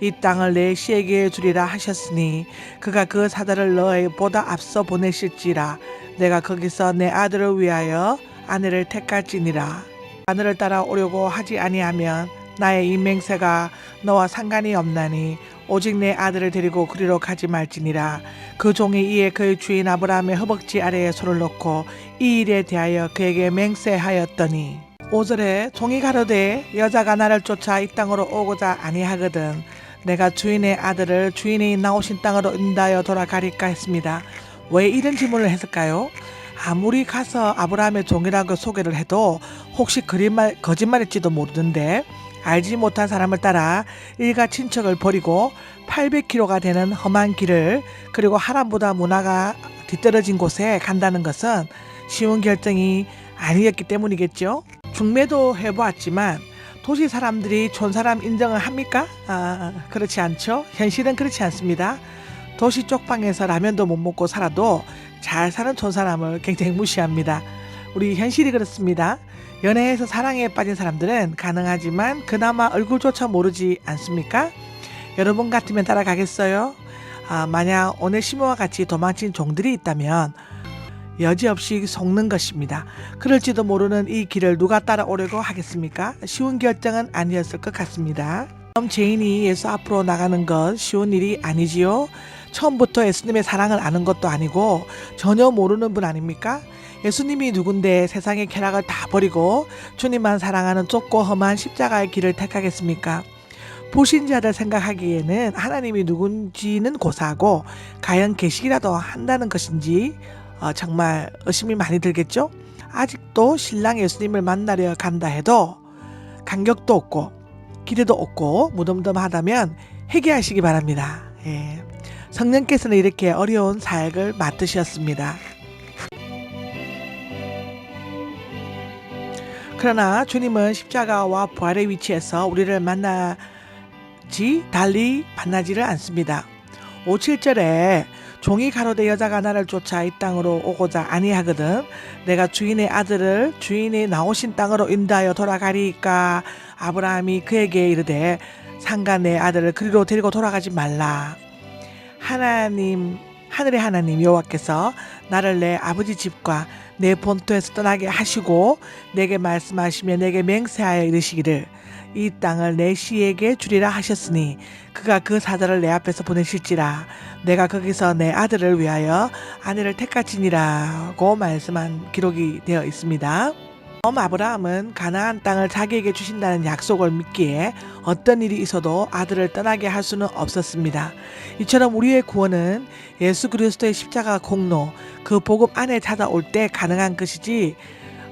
이 땅을 내 씨에게 주리라 하셨으니 그가 그 사자를 너희보다 앞서 보내실지라. 내가 거기서 내 아들을 위하여 아내를 택할지니라. 하늘을 따라 오려고 하지 아니하면 나의 이 맹세가 너와 상관이 없나니 오직 내 아들을 데리고 그리로 가지 말지니라. 그 종이 이에 그의 주인 아브라함의 허벅지 아래에 손을 놓고 이 일에 대하여 그에게 맹세하였더니 5절에 종이 가로되 여자가 나를 쫓아 이 땅으로 오고자 아니하거든 내가 주인의 아들을 주인이 나오신 땅으로 인다여 돌아가리까 했습니다. 왜 이런 질문을 했을까요? 아무리 가서 아브라함의 종이라고 소개를 해도 혹시 거짓말, 거짓말일지도 모르는데 알지 못한 사람을 따라 일가 친척을 버리고 800km가 되는 험한 길을 그리고 하람보다 문화가 뒤떨어진 곳에 간다는 것은 쉬운 결정이 아니었기 때문이겠죠. 중매도 해보았지만 도시 사람들이 촌사람 인정을 합니까? 아, 그렇지 않죠. 현실은 그렇지 않습니다. 도시 쪽방에서 라면도 못 먹고 살아도 잘 사는 촌사람을 굉장히 무시합니다. 우리 현실이 그렇습니다. 연애에서 사랑에 빠진 사람들은 가능하지만 그나마 얼굴조차 모르지 않습니까? 여러분 같으면 따라가겠어요? 아, 만약 오늘 시모와 같이 도망친 종들이 있다면 여지없이 속는 것입니다. 그럴지도 모르는 이 길을 누가 따라오려고 하겠습니까? 쉬운 결정은 아니었을 것 같습니다. 그럼 죄인이 예수 앞으로 나가는 것 쉬운 일이 아니지요? 처음부터 예수님의 사랑을 아는 것도 아니고 전혀 모르는 분 아닙니까? 예수님이 누군데 세상의 쾌락을 다 버리고 주님만 사랑하는 좁고 험한 십자가의 길을 택하겠습니까? 불신자들 생각하기에는 하나님이 누군지는 고사하고 과연 계시기라도 한다는 것인지 어, 정말 의심이 많이 들겠죠? 아직도 신랑 예수님을 만나려 간다 해도 간격도 없고 기대도 없고 무덤덤하다면 회개하시기 바랍니다. 예. 성령께서는 이렇게 어려운 사역을 맡으셨습니다. 그러나 주님은 십자가와 부활의 위치에서 우리를 만나지 달리 만나지를 않습니다. 5, 7절에 종이 가로되 여자가 나를 쫓아 이 땅으로 오고자 아니하거든. 내가 주인의 아들을 주인이 나오신 땅으로 인도하여 돌아가리까? 아브라함이 그에게 이르되 상가 내 아들을 그리로 데리고 돌아가지 말라. 하나님 하늘의 하나님 여호와께서 나를 내 아버지 집과 내 본토에서 떠나게 하시고 내게 말씀하시며 내게 맹세하여 이르시기를 이 땅을 내 씨에게 주리라 하셨으니 그가 그 사자를 내 앞에서 보내실지라 내가 거기서 내 아들을 위하여 아내를 택할지니라고 말씀한 기록이 되어 있습니다. 엄 아브라함은 가나안 땅을 자기에게 주신다는 약속을 믿기에 어떤 일이 있어도 아들을 떠나게 할 수는 없었습니다. 이처럼 우리의 구원은 예수 그리스도의 십자가 공로 그 복음 안에 찾아올 때 가능한 것이지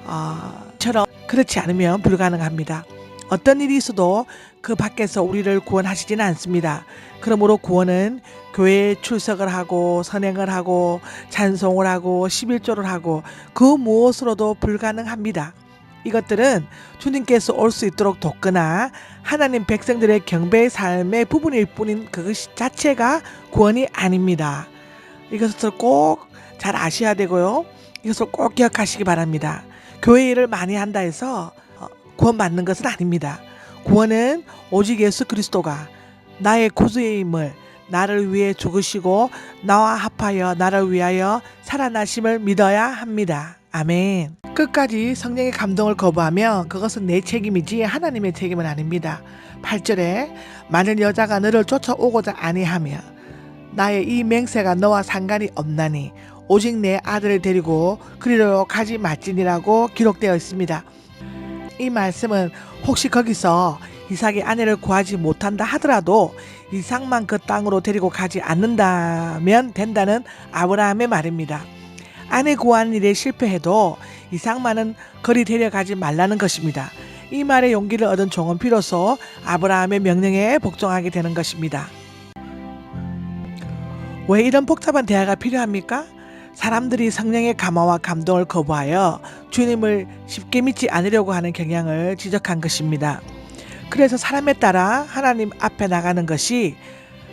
어, 처럼 그렇지 않으면 불가능합니다. 어떤 일이 있어도 그 밖에서 우리를 구원하시지는 않습니다. 그러므로 구원은 교회에 출석을 하고 선행을 하고 찬송을 하고 11조를 하고 그 무엇으로도 불가능합니다. 이것들은 주님께서 올 수 있도록 돕거나 하나님 백성들의 경배의 삶의 부분일 뿐인 그것 자체가 구원이 아닙니다. 이것을 꼭 잘 아셔야 되고요. 이것을 꼭 기억하시기 바랍니다. 교회 일을 많이 한다 해서 어, 구원받는 것은 아닙니다. 구원은 오직 예수 그리스도가 나의 구주의 힘을 나를 위해 죽으시고 나와 합하여 나를 위하여 살아나심을 믿어야 합니다. 아멘. 끝까지 성령의 감동을 거부하면 그것은 내 책임이지 하나님의 책임은 아닙니다. 8절에 만일 여자가 너를 쫓아오고자 아니하며 나의 이 맹세가 너와 상관이 없나니 오직 내 아들을 데리고 그리로 가지 말지니라고 기록되어 있습니다. 이 말씀은 혹시 거기서 이삭의 아내를 구하지 못한다 하더라도 이삭만 그 땅으로 데리고 가지 않는다면 된다는 아브라함의 말입니다. 아내 구하는 일에 실패해도 이삭만은 거리 데려가지 말라는 것입니다. 이 말에 용기를 얻은 종은 비로소 아브라함의 명령에 복종하게 되는 것입니다. 왜 이런 복잡한 대화가 필요합니까? 사람들이 성령의 감화와 감동을 거부하여 주님을 쉽게 믿지 않으려고 하는 경향을 지적한 것입니다. 그래서 사람에 따라 하나님 앞에 나가는 것이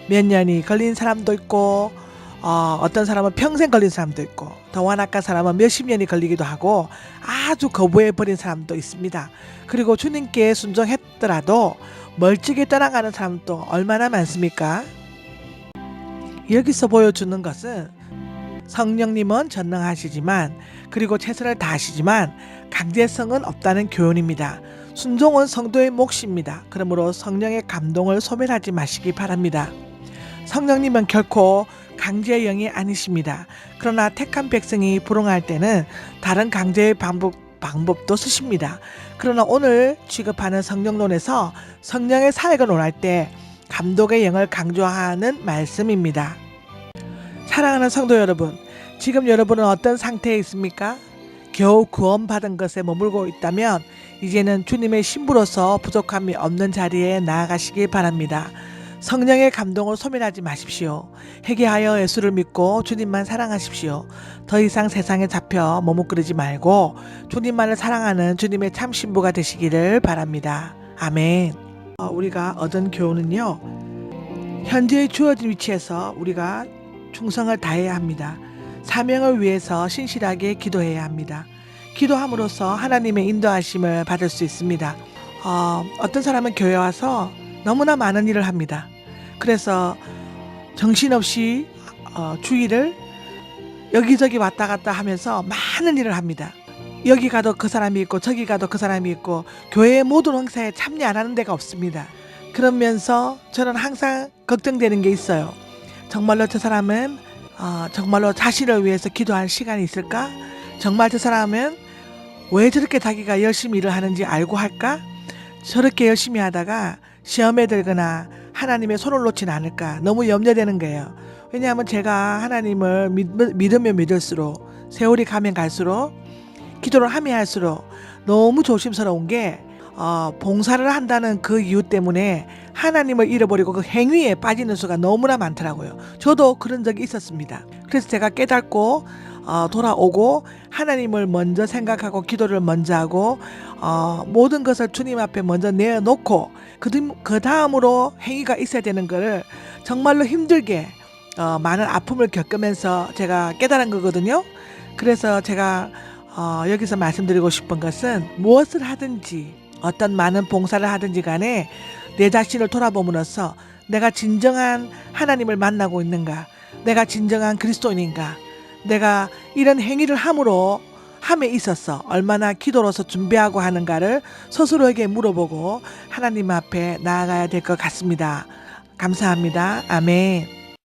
몇 년이 걸린 사람도 있고 어, 어떤 사람은 평생 걸린 사람도 있고 더 완악한 사람은 몇십 년이 걸리기도 하고 아주 거부해 버린 사람도 있습니다. 그리고 주님께 순종했더라도 멀찍이 떠나가는 사람도 얼마나 많습니까? 여기서 보여주는 것은 성령님은 전능하시지만 그리고 최선을 다하시지만 강제성은 없다는 교훈입니다. 순종은 성도의 몫입니다. 그러므로 성령의 감동을 소멸하지 마시기 바랍니다. 성령님은 결코 강제의 영이 아니십니다. 그러나 택한 백성이 불응할 때는 다른 강제의 방법, 방법도 쓰십니다. 그러나 오늘 취급하는 성령론에서 성령의 사역을 논할 때 감독의 영을 강조하는 말씀입니다. 사랑하는 성도 여러분, 지금 여러분은 어떤 상태에 있습니까? 겨우 구원받은 것에 머물고 있다면 이제는 주님의 신부로서 부족함이 없는 자리에 나아가시기 바랍니다. 성령의 감동을 소멸하지 마십시오. 회개하여 예수를 믿고 주님만 사랑하십시오. 더 이상 세상에 잡혀 머뭇거리지 말고 주님만을 사랑하는 주님의 참 신부가 되시기를 바랍니다. 아멘. 어, 우리가 얻은 교훈은요. 현재 주어진 위치에서 우리가 충성을 다해야 합니다. 사명을 위해서 신실하게 기도해야 합니다. 기도함으로써 하나님의 인도하심을 받을 수 있습니다. 어, 어떤 사람은 교회 와서 너무나 많은 일을 합니다. 그래서 정신없이 어, 주일을 여기저기 왔다 갔다 하면서 많은 일을 합니다. 여기 가도 그 사람이 있고 저기 가도 그 사람이 있고 교회의 모든 행사에 참여 안 하는 데가 없습니다. 그러면서 저는 항상 걱정되는 게 있어요. 정말로 저 사람은 어, 정말로 자신을 위해서 기도할 시간이 있을까? 정말 저 사람은 왜 저렇게 자기가 열심히 일을 하는지 알고 할까? 저렇게 열심히 하다가 시험에 들거나 하나님의 손을 놓지는 않을까 너무 염려되는 거예요. 왜냐하면 제가 하나님을 믿, 믿으면 믿을수록 세월이 가면 갈수록 기도를 하면 할수록 너무 조심스러운 게 어, 봉사를 한다는 그 이유 때문에 하나님을 잃어버리고 그 행위에 빠지는 수가 너무나 많더라고요. 저도 그런 적이 있었습니다. 그래서 제가 깨닫고 어, 돌아오고 하나님을 먼저 생각하고 기도를 먼저 하고 어, 모든 것을 주님 앞에 먼저 내어놓고 그, 그 다음으로 행위가 있어야 되는 것을 정말로 힘들게 어, 많은 아픔을 겪으면서 제가 깨달은 거거든요. 그래서 제가 어, 여기서 말씀드리고 싶은 것은 무엇을 하든지 어떤 많은 봉사를 하든지 간에 내 자신을 돌아봄으로써 내가 진정한 하나님을 만나고 있는가 내가 진정한 그리스도인인가 내가 이런 행위를 함으로 함에 있어서 얼마나 기도로서 준비하고 하는가를 스스로에게 물어보고 하나님 앞에 나아가야 될 것 같습니다. 감사합니다. 아멘.